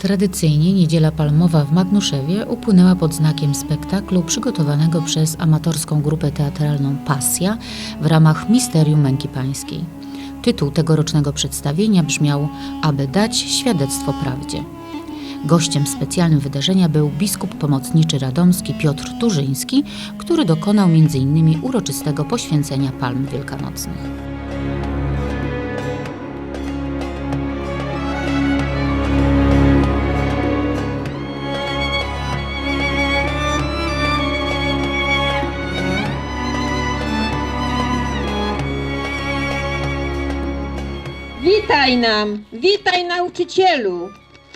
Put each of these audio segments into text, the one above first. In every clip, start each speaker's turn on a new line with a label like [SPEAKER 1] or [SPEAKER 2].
[SPEAKER 1] Tradycyjnie Niedziela Palmowa w Magnuszewie upłynęła pod znakiem spektaklu przygotowanego przez amatorską grupę teatralną Pasja w ramach Misterium Męki Pańskiej. Tytuł tegorocznego przedstawienia brzmiał Aby dać świadectwo prawdzie. Gościem specjalnym wydarzenia był biskup pomocniczy radomski Piotr Turzyński, który dokonał m.in. uroczystego poświęcenia palm wielkanocnych.
[SPEAKER 2] Witaj nam, witaj nauczycielu.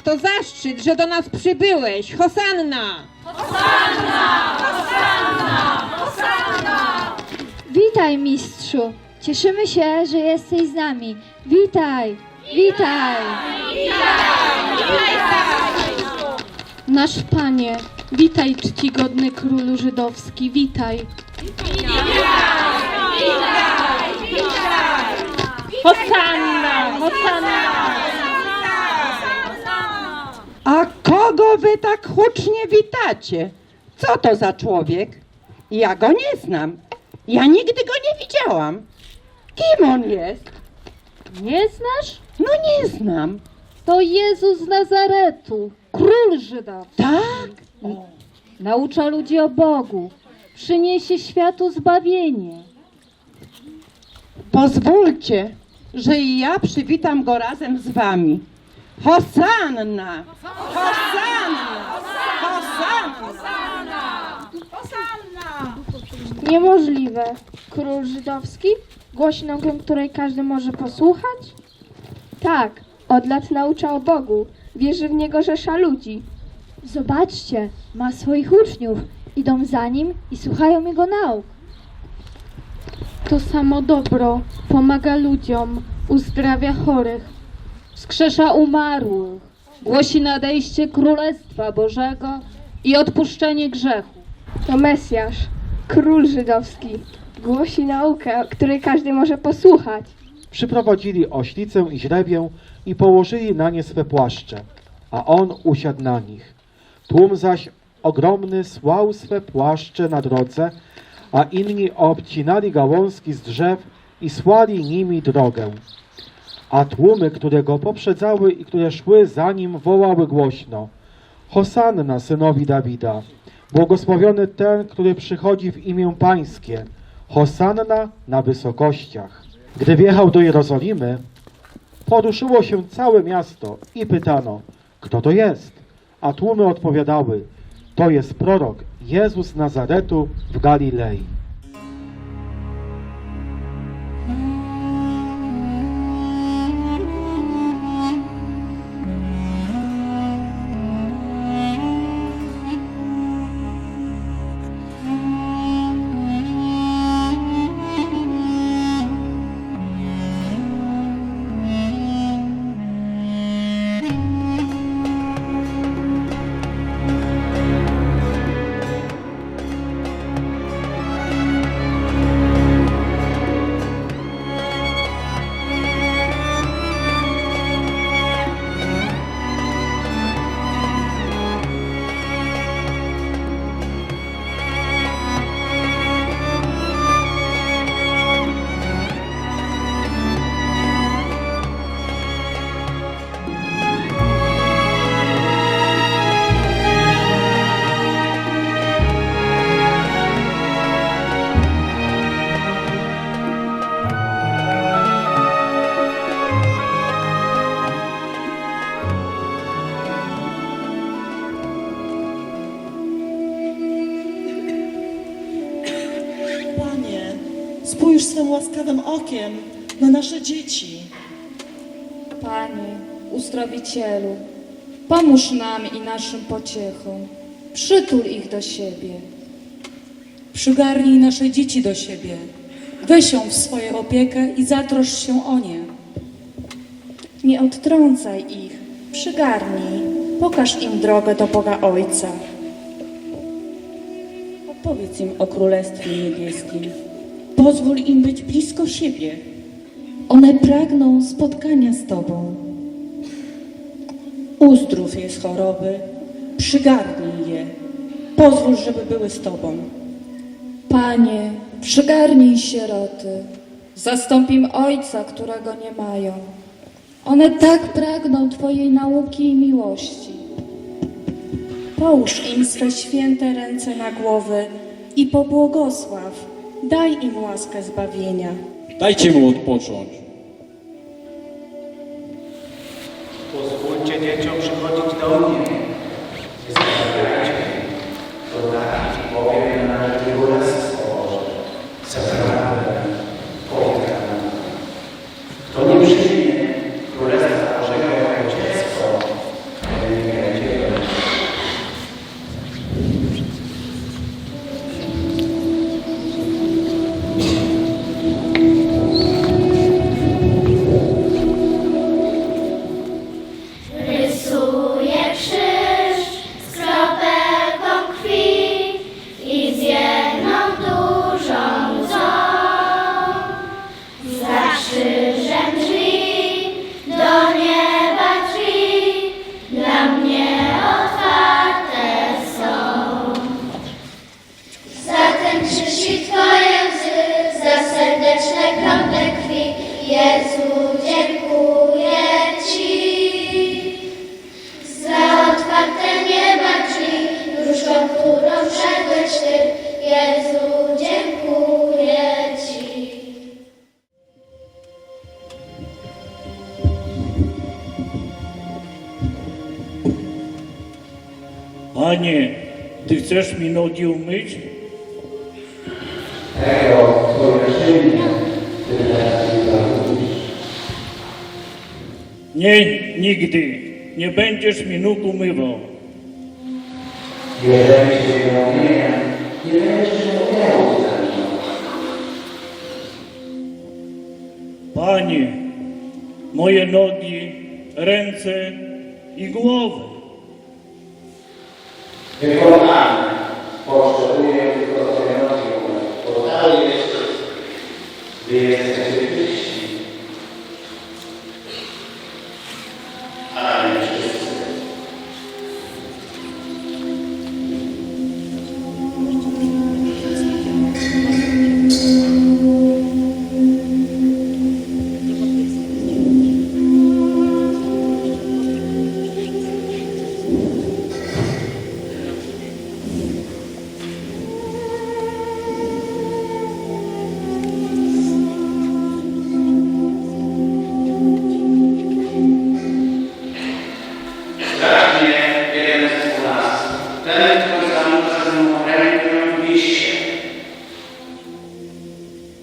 [SPEAKER 2] To zaszczyt, że do nas przybyłeś. Hosanna!
[SPEAKER 3] Witaj, mistrzu! Cieszymy się, że jesteś z nami. Witaj! Witaj!
[SPEAKER 4] Nasz Panie, witaj czcigodny królu żydowski, witaj.
[SPEAKER 2] Hosanna! Hosanna!
[SPEAKER 5] A kogo wy tak hucznie witacie? Co to za człowiek? Ja go nie znam. Ja nigdy go nie widziałam. Kim on jest?
[SPEAKER 4] Nie znasz?
[SPEAKER 5] No nie znam.
[SPEAKER 4] To Jezus z Nazaretu, król żydowski.
[SPEAKER 5] Tak?
[SPEAKER 4] Naucza ludzi o Bogu, przyniesie światu zbawienie.
[SPEAKER 5] Pozwólcie, że i ja przywitam go razem z wami. Hosanna! Hosanna! Hosanna!
[SPEAKER 3] Niemożliwe. Król żydowski? Głosi nogę, której każdy może posłuchać? Tak, od lat naucza o Bogu. Wierzy w Niego rzesza ludzi. Zobaczcie, ma swoich uczniów. Idą za Nim i słuchają Jego nauk.
[SPEAKER 4] To samo dobro pomaga ludziom, uzdrawia chorych, wskrzesza umarłych, głosi nadejście Królestwa Bożego i odpuszczenie grzechu.
[SPEAKER 3] To Mesjasz, król żydowski. Głosi naukę, której każdy może posłuchać.
[SPEAKER 6] Przyprowadzili oślicę i źrebię i położyli na nie swe płaszcze, a on usiadł na nich. Tłum zaś ogromny słał swe płaszcze na drodze, a inni obcinali gałązki z drzew i słali nimi drogę. A tłumy, które go poprzedzały i które szły za nim, wołały głośno: Hosanna synowi Dawida! Błogosławiony ten, który przychodzi w imię Pańskie! Hosanna na wysokościach! Gdy wjechał do Jerozolimy, poruszyło się całe miasto i pytano, kto to jest? A tłumy odpowiadały, to jest prorok Jezus Nazaretu w Galilei.
[SPEAKER 7] Dzieci.
[SPEAKER 8] Panie, uzdrowicielu, pomóż nam i naszym pociechom. Przytul ich do siebie.
[SPEAKER 9] Przygarnij nasze dzieci do siebie. Weź ją w swoją opiekę i zatroszcz się o nie.
[SPEAKER 8] Nie odtrącaj ich, przygarnij. Pokaż im drogę do Boga Ojca.
[SPEAKER 9] Opowiedz im o Królestwie Niebieskim. Pozwól im być blisko siebie. One pragną spotkania z Tobą.
[SPEAKER 10] Uzdrów je z choroby, przygarnij je, pozwól, żeby były z Tobą.
[SPEAKER 8] Panie, przygarnij sieroty. Zastąp im ojca, którego nie mają. One tak pragną Twojej nauki i miłości.
[SPEAKER 9] Połóż im swe święte ręce na głowy i pobłogosław. Daj im łaskę zbawienia.
[SPEAKER 11] Dajcie mu odpocząć.
[SPEAKER 12] Pozwólcie dzieciom przychodzić do mnie.
[SPEAKER 11] Umyć?
[SPEAKER 12] Tego, zarobisz.
[SPEAKER 11] Nie, nigdy. Nie będziesz mi nóg umywał.
[SPEAKER 12] Jeżeli się nie umieje, nie będziesz umiał zacząć.
[SPEAKER 11] Panie, moje nogi, ręce i głowę.
[SPEAKER 12] Wykonany. Potrzebuję tylko Twoje nogi umyć. Podaję jeszcze. Wy jesteście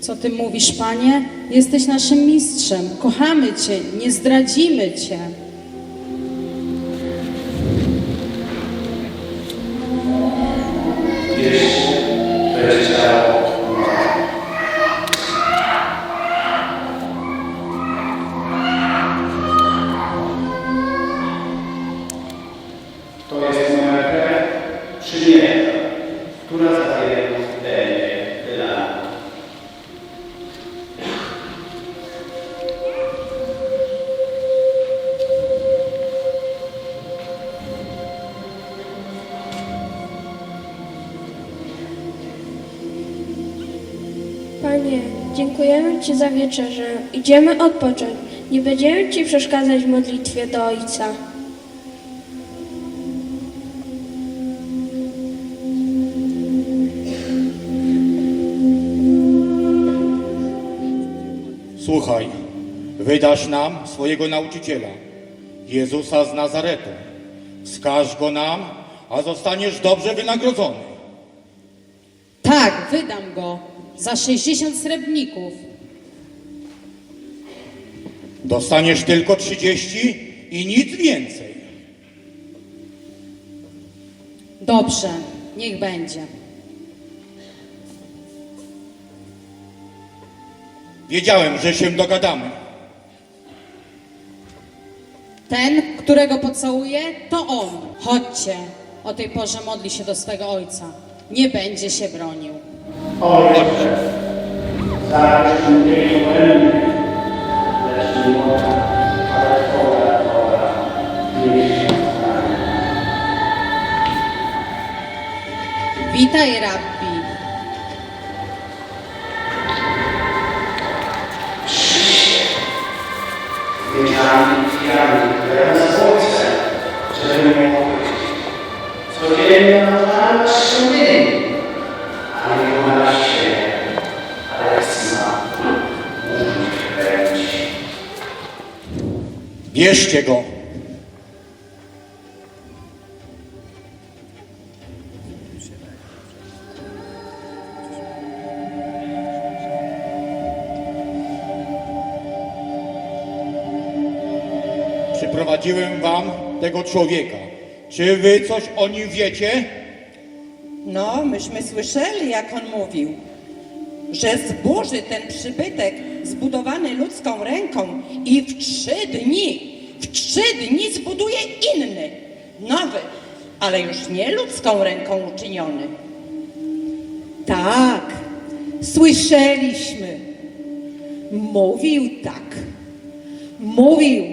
[SPEAKER 13] Co ty mówisz, panie? Jesteś naszym mistrzem. Kochamy cię, nie zdradzimy cię.
[SPEAKER 8] Wieczerzę. Idziemy odpocząć. Nie będziemy Ci przeszkadzać w modlitwie do Ojca.
[SPEAKER 14] Słuchaj, wydasz nam swojego nauczyciela, Jezusa z Nazaretu. Wskaż go nam, a zostaniesz dobrze wynagrodzony.
[SPEAKER 13] Tak, wydam go za 60 srebrników.
[SPEAKER 14] Dostaniesz tylko 30 i nic więcej.
[SPEAKER 13] Dobrze, niech będzie.
[SPEAKER 14] Wiedziałem, że się dogadamy.
[SPEAKER 13] Ten, którego pocałuję, to on. Chodźcie, o tej porze modli się do swego ojca. Nie będzie się bronił.
[SPEAKER 12] Ojcze, zaś mnie Vita
[SPEAKER 13] e Rabbi.
[SPEAKER 12] Piani, piani, per la forza, saremo morti. Sorremo la nascita.
[SPEAKER 14] Bierzcie go. Przyprowadziłem wam tego człowieka. Czy wy coś o nim wiecie?
[SPEAKER 5] No, myśmy słyszeli, jak on mówił, że zburzy ten przybytek zbudowany ludzką ręką i w trzy dni, w trzy dni zbuduje inny, nowy, ale już nie ludzką ręką uczyniony.
[SPEAKER 15] Tak, słyszeliśmy. Mówił tak. Mówił,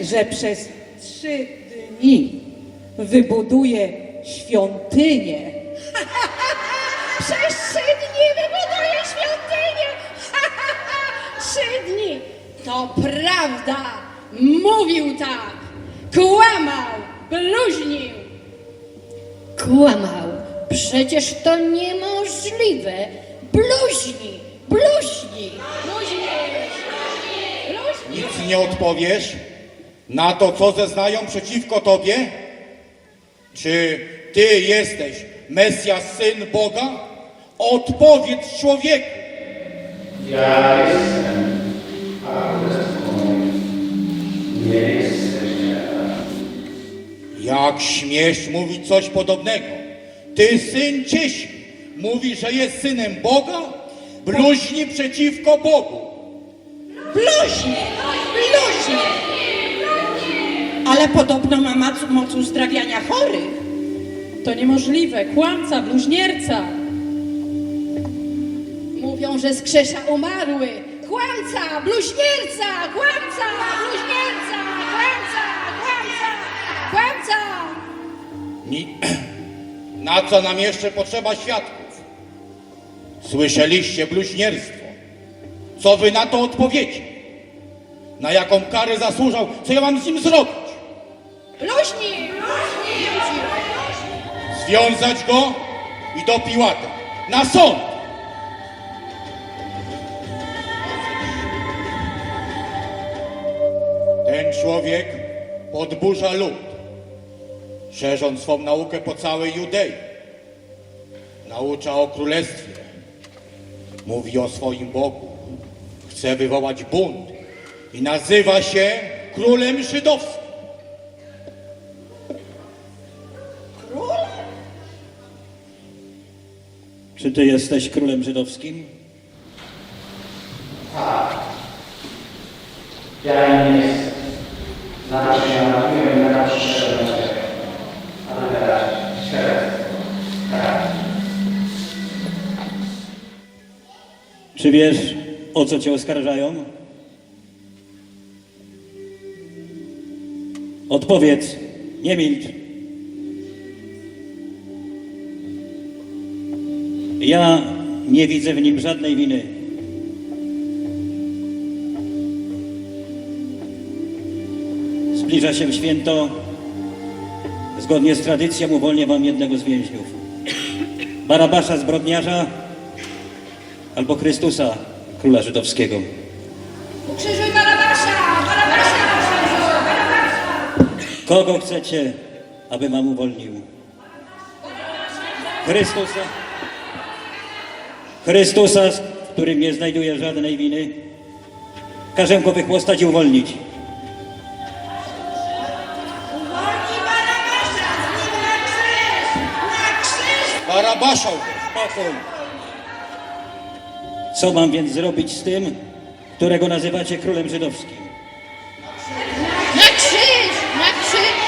[SPEAKER 15] że przez trzy dni wybuduje świątynię.
[SPEAKER 3] Przez trzy dni wybuduje świątynię! Trzy dni!
[SPEAKER 13] To prawda! Mówił tak! Kłamał! Bluźnił!
[SPEAKER 16] Kłamał. Przecież to niemożliwe. Bluźni, bluźni.
[SPEAKER 14] Nic nie odpowiesz na to, co zeznają przeciwko tobie? Czy ty jesteś Mesjasz, Syn Boga? Odpowiedz człowieku.
[SPEAKER 12] Ja jestem, a
[SPEAKER 14] Jak śmiesz mówić coś podobnego? Ty, syn Cieśni, mówi, że jest synem Boga? Bluźni przeciwko Bogu.
[SPEAKER 5] Bluźnie, bluźnie! Ale podobno ma mac- moc uzdrawiania chorych.
[SPEAKER 13] To niemożliwe! Kłamca, bluźnierca!
[SPEAKER 16] Mówią, że skrzesza umarły. Kłamca, bluźnierca, kłamca, bluźnierca, kłamca, kłamca, kłamca.
[SPEAKER 14] Ni- Na co nam jeszcze potrzeba świadków? Słyszeliście bluźnierstwo. Co wy na to odpowiecie? Na jaką karę zasłużał? Co ja mam z nim zrobić?
[SPEAKER 16] Bluźni,
[SPEAKER 14] Związać go i do Piłata. Na sąd! Człowiek podburza lud, szerząc swą naukę po całej Judei. Naucza o królestwie. Mówi o swoim Bogu. Chce wywołać bunt i nazywa się królem żydowskim.
[SPEAKER 17] Czy ty jesteś królem żydowskim?
[SPEAKER 12] Ja nie jestem. Znaczy ja mówiłem na przyszłym ale teraz świadectwo.
[SPEAKER 17] Czy wiesz, o co cię oskarżają? Odpowiedz, nie milcz. Ja nie widzę w nim żadnej winy. Zbliża się święto. Zgodnie z tradycją uwolnię wam jednego z więźniów. Barabasza zbrodniarza albo Chrystusa, króla żydowskiego.
[SPEAKER 16] Ukrzyżuj Barabasza, Barabasza, Barabasza.
[SPEAKER 17] Kogo chcecie, aby wam uwolnił? Chrystusa? Chrystusa, w którym nie znajduje żadnej winy? Każę go wychłostać i uwolnić. Spokój. Co mam więc zrobić z tym, którego nazywacie królem żydowskim?
[SPEAKER 16] Na krzyż, na krzyż.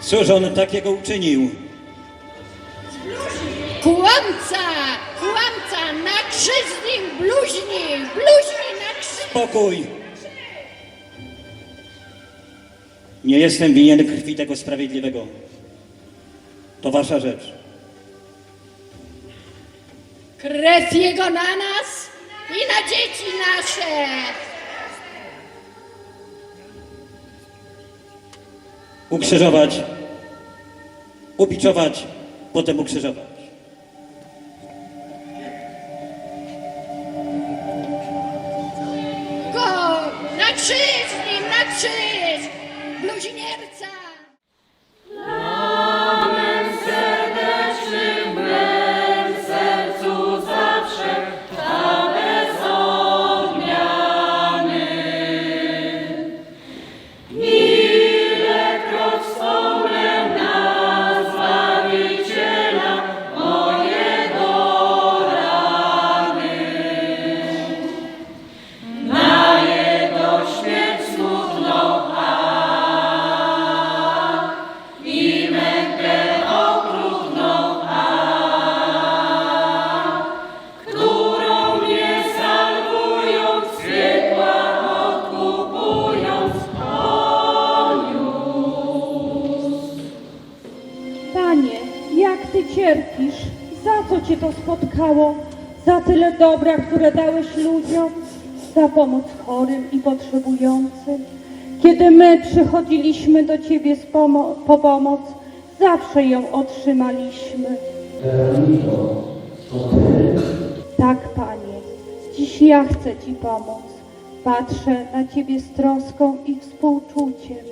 [SPEAKER 17] Cóż on takiego uczynił?
[SPEAKER 16] Kłamca, kłamca, na krzyż z nim, bluźni, bluźni na krzyż.
[SPEAKER 17] Spokój. Nie jestem winien krwi tego sprawiedliwego. To wasza rzecz.
[SPEAKER 5] Krew Jego na nas i na dzieci nasze.
[SPEAKER 17] Ukrzyżować, ubiczować, potem ukrzyżować.
[SPEAKER 5] Go na krzyż nim, na krzyż. Bluźnierca.
[SPEAKER 18] Spotkało? Za tyle dobra, które dałeś ludziom? Za pomoc chorym i potrzebującym? Kiedy my przychodziliśmy do Ciebie pomo- po pomoc, zawsze ją otrzymaliśmy.
[SPEAKER 12] To Ty?
[SPEAKER 18] Tak, Panie, dziś ja chcę Ci pomóc. Patrzę na Ciebie z troską i współczuciem.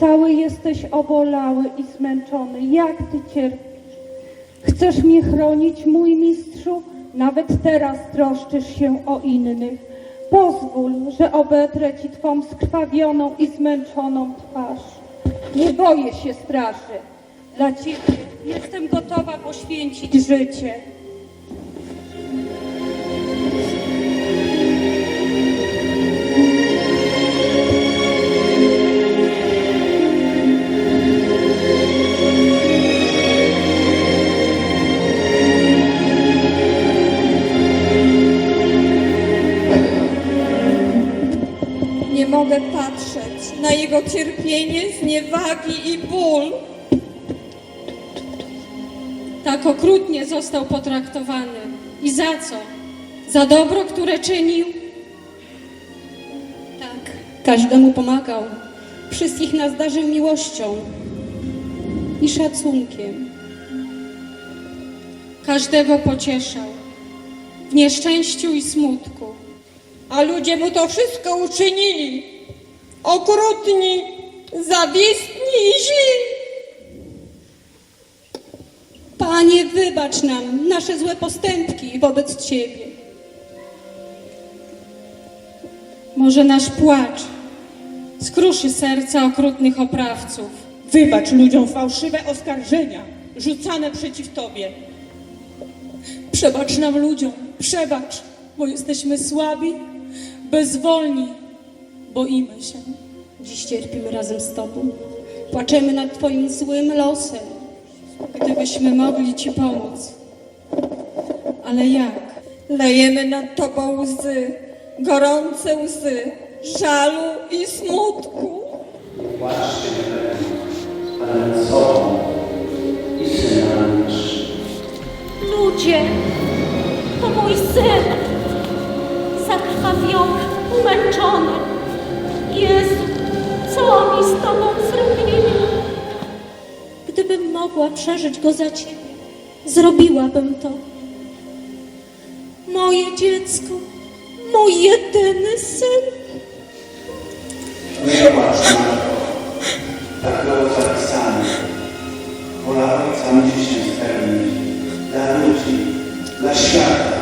[SPEAKER 18] Cały jesteś obolały i zmęczony. Jak Ty cierpisz? Chcesz mnie chronić, mój mistrzu? Nawet teraz troszczysz się o innych. Pozwól, że obetrę Ci Twą skrwawioną i zmęczoną twarz. Nie boję się straży. Dla Ciebie jestem gotowa poświęcić życie.
[SPEAKER 16] Jego cierpienie, zniewagi i ból.
[SPEAKER 13] Tak okrutnie został potraktowany. I za co? Za dobro, które czynił? Tak, każdemu pomagał. Wszystkich nas darzył miłością i szacunkiem. Każdego pocieszał w nieszczęściu i smutku.
[SPEAKER 16] A ludzie mu to wszystko uczynili. Okrutni, zawistni i źli.
[SPEAKER 13] Panie, wybacz nam nasze złe postępki wobec Ciebie. Może nasz płacz skruszy serca okrutnych oprawców.
[SPEAKER 19] Wybacz ludziom fałszywe oskarżenia rzucane przeciw Tobie.
[SPEAKER 16] Przebacz nam ludziom, przebacz, bo jesteśmy słabi, bezwolni, boimy się.
[SPEAKER 13] Dziś cierpimy razem z Tobą. Płaczemy nad Twoim złym losem. Gdybyśmy mogli Ci pomóc. Ale jak?
[SPEAKER 16] Lejemy nad Tobą łzy, gorące łzy, żalu i smutku.
[SPEAKER 20] Przeżyć go za Ciebie, zrobiłabym to. Moje dziecko, mój jedyny syn.
[SPEAKER 12] Nie płacz, matko. Tak było zapisane. Wola Ojca musi się spełnić. Dla ludzi, dla świata,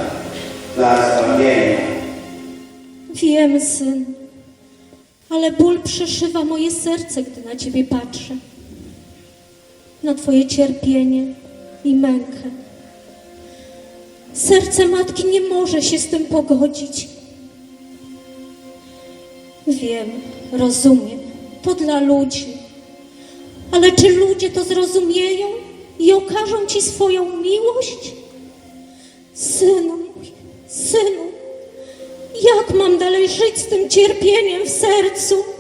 [SPEAKER 12] dla zbawienia.
[SPEAKER 20] Wiem, syn, ale ból przeszywa moje serce, gdy na Ciebie patrzę. Twoje cierpienie i mękę. Serce matki nie może się z tym pogodzić. Wiem, rozumiem, to dla ludzi. Ale czy ludzie to zrozumieją i okażą Ci swoją miłość? Synu synu, jak mam dalej żyć z tym cierpieniem w sercu?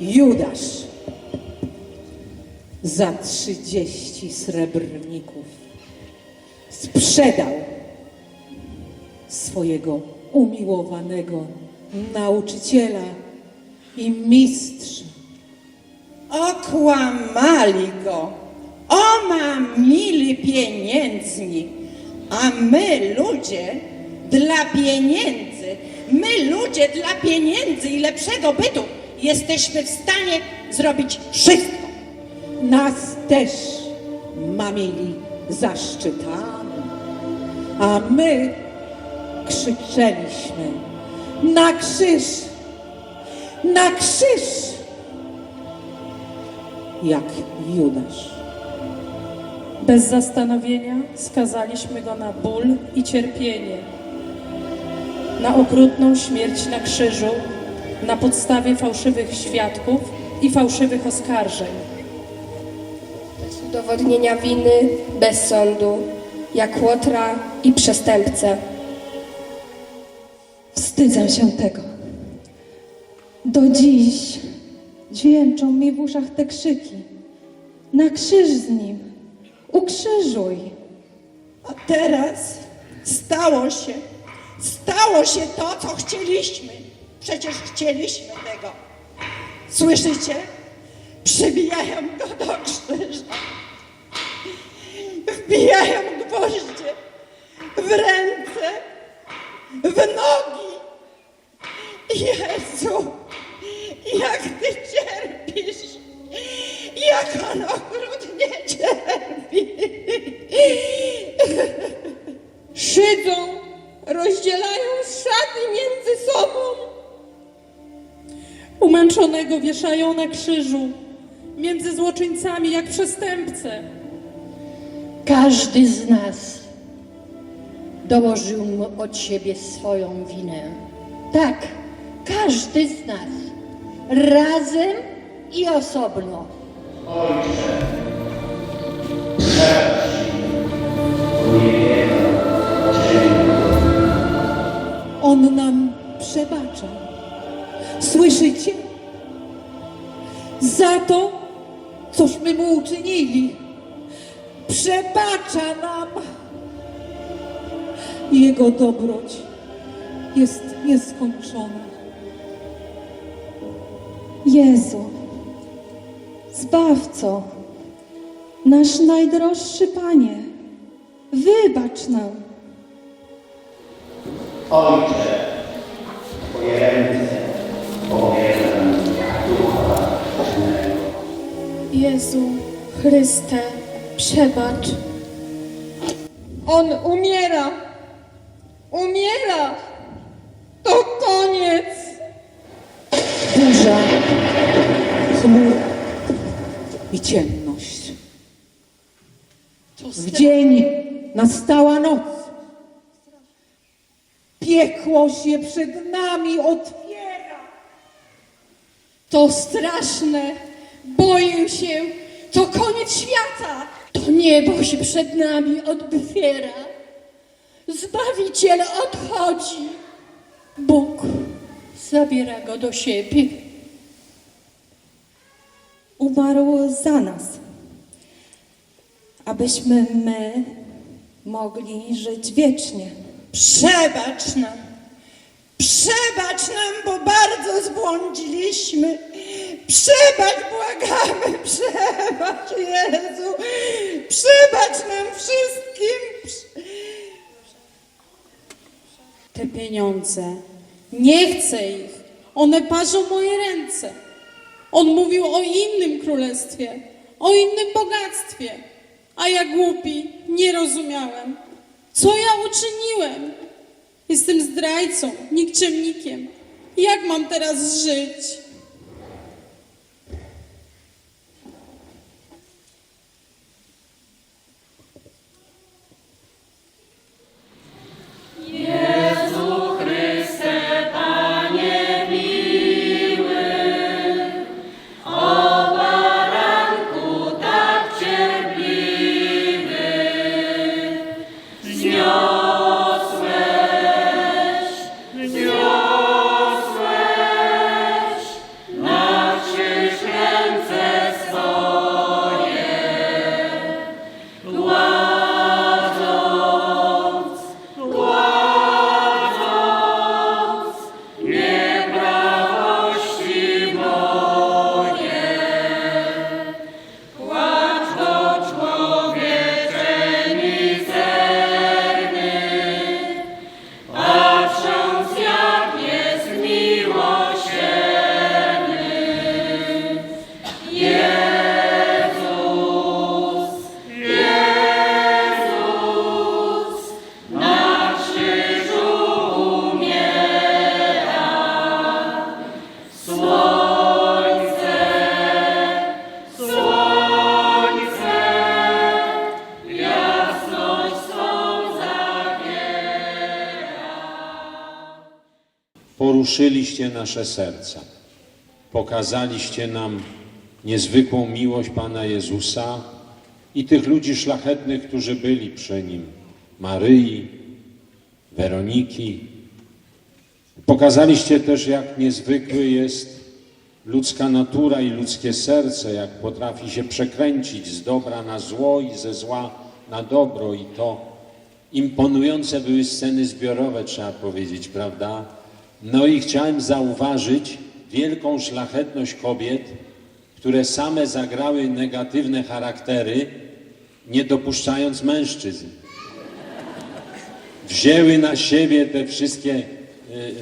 [SPEAKER 15] Judasz. Za trzydzieści srebrników sprzedał swojego umiłowanego nauczyciela i mistrza.
[SPEAKER 5] Okłamali go, omamili pieniędzmi, a my ludzie dla pieniędzy, my ludzie dla pieniędzy i lepszego bytu jesteśmy w stanie zrobić wszystko.
[SPEAKER 15] Nas też mamili zaszczytami, a my krzyczeliśmy na krzyż, na krzyż, jak Judasz.
[SPEAKER 13] Bez zastanowienia skazaliśmy go na ból i cierpienie, na okrutną śmierć na krzyżu, na podstawie fałszywych świadków i fałszywych oskarżeń.
[SPEAKER 21] Udowodnienia winy bez sądu, jak łotra i przestępcę.
[SPEAKER 9] Wstydzę się tego. Do dziś dźwięczą mi w uszach te krzyki. Na krzyż z nim. Ukrzyżuj.
[SPEAKER 5] A teraz stało się, stało się to, co chcieliśmy. Przecież chcieliśmy tego. Słyszycie? Przybijają go do krzyża. Wbijają gwoździe w ręce, w nogi. Jezu, jak Ty cierpisz, jak On okrutnie cierpi.
[SPEAKER 16] Szydzą, rozdzielają szaty między sobą.
[SPEAKER 13] Umęczonego wieszają na krzyżu, między złoczyńcami jak przestępcę.
[SPEAKER 16] Każdy z nas dołożył mu od siebie swoją winę. Tak, każdy z nas. Razem i osobno.
[SPEAKER 15] On nam przebacza. Słyszycie? Za to, cośmy mu uczynili. Przebacza nam. Jego dobroć jest nieskończona.
[SPEAKER 9] Jezu, Zbawco, nasz najdroższy Panie, wybacz nam.
[SPEAKER 12] Ojcze, Twoje ręce powierzam Ducha Bożego.
[SPEAKER 21] Jezu, Chryste, przebacz.
[SPEAKER 16] On umiera. Umiera. To koniec.
[SPEAKER 15] Burza, chmura i ciemność. W dzień nastała noc. Piekło się przed nami otwiera.
[SPEAKER 16] To straszne. Boję się. To koniec świata. To niebo się przed nami odbiera. Zbawiciel odchodzi. Bóg zabiera go do siebie.
[SPEAKER 9] Umarł za nas, abyśmy my mogli żyć wiecznie.
[SPEAKER 5] Przebacz nam, przebacz nam, bo bardzo zbłądziliśmy. Przebacz, błagamy, przebacz, Jezu. Przebacz nam wszystkim.
[SPEAKER 13] Te pieniądze, nie chcę ich. One parzą moje ręce. On mówił o innym królestwie, o innym bogactwie. A ja głupi, nie rozumiałem. Co ja uczyniłem? Jestem zdrajcą, nikczemnikiem. Jak mam teraz żyć?
[SPEAKER 22] Nasze serca. Pokazaliście nam niezwykłą miłość Pana Jezusa i tych ludzi szlachetnych, którzy byli przy Nim. Maryi, Weroniki. Pokazaliście też, jak niezwykły jest ludzka natura i ludzkie serce, jak potrafi się przekręcić z dobra na zło i ze zła na dobro i to imponujące były sceny zbiorowe, trzeba powiedzieć, prawda? No i chciałem zauważyć wielką szlachetność kobiet, które same zagrały negatywne charaktery, nie dopuszczając mężczyzn. Wzięły na siebie te wszystkie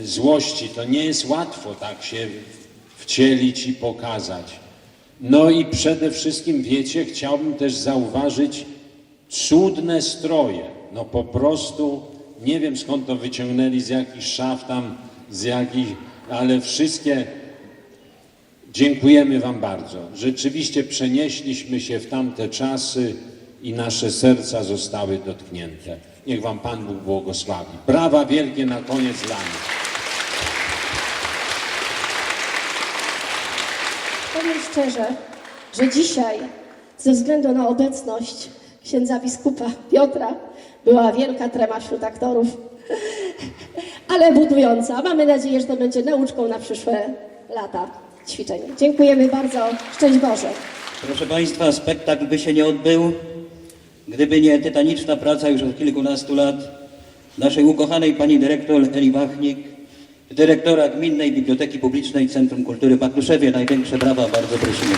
[SPEAKER 22] y, złości. To nie jest łatwo tak się wcielić i pokazać. No i przede wszystkim, wiecie, chciałbym też zauważyć cudne stroje. No po prostu, nie wiem skąd to wyciągnęli, z jakich szaf tam, z jakich, ale wszystkie Dziękujemy Wam bardzo. Rzeczywiście przenieśliśmy się w tamte czasy i nasze serca zostały dotknięte. Niech Wam Pan Bóg błogosławi. Brawa wielkie na koniec dla mnie.
[SPEAKER 23] Powiem szczerze, że dzisiaj, ze względu na obecność księdza biskupa Piotra, była wielka trema wśród aktorów, ale budująca. Mamy nadzieję, że to będzie nauczką na przyszłe lata ćwiczeń. Dziękujemy bardzo. Szczęść Boże.
[SPEAKER 17] Proszę Państwa, spektakl by się nie odbył, gdyby nie tytaniczna praca już od kilkunastu lat naszej ukochanej pani dyrektor Eli Wachnik, dyrektora Gminnej Biblioteki Publicznej Centrum Kultury w Makluszewie. Największe brawa, bardzo prosimy.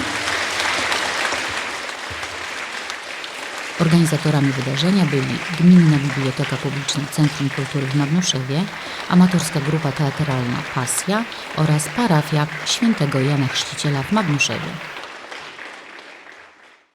[SPEAKER 1] Organizatorami wydarzenia byli Gminna Biblioteka Publiczna Centrum Kultury w Magnuszewie, amatorska grupa teatralna Pasja oraz parafia świętego Jana Chrzciciela w Magnuszewie.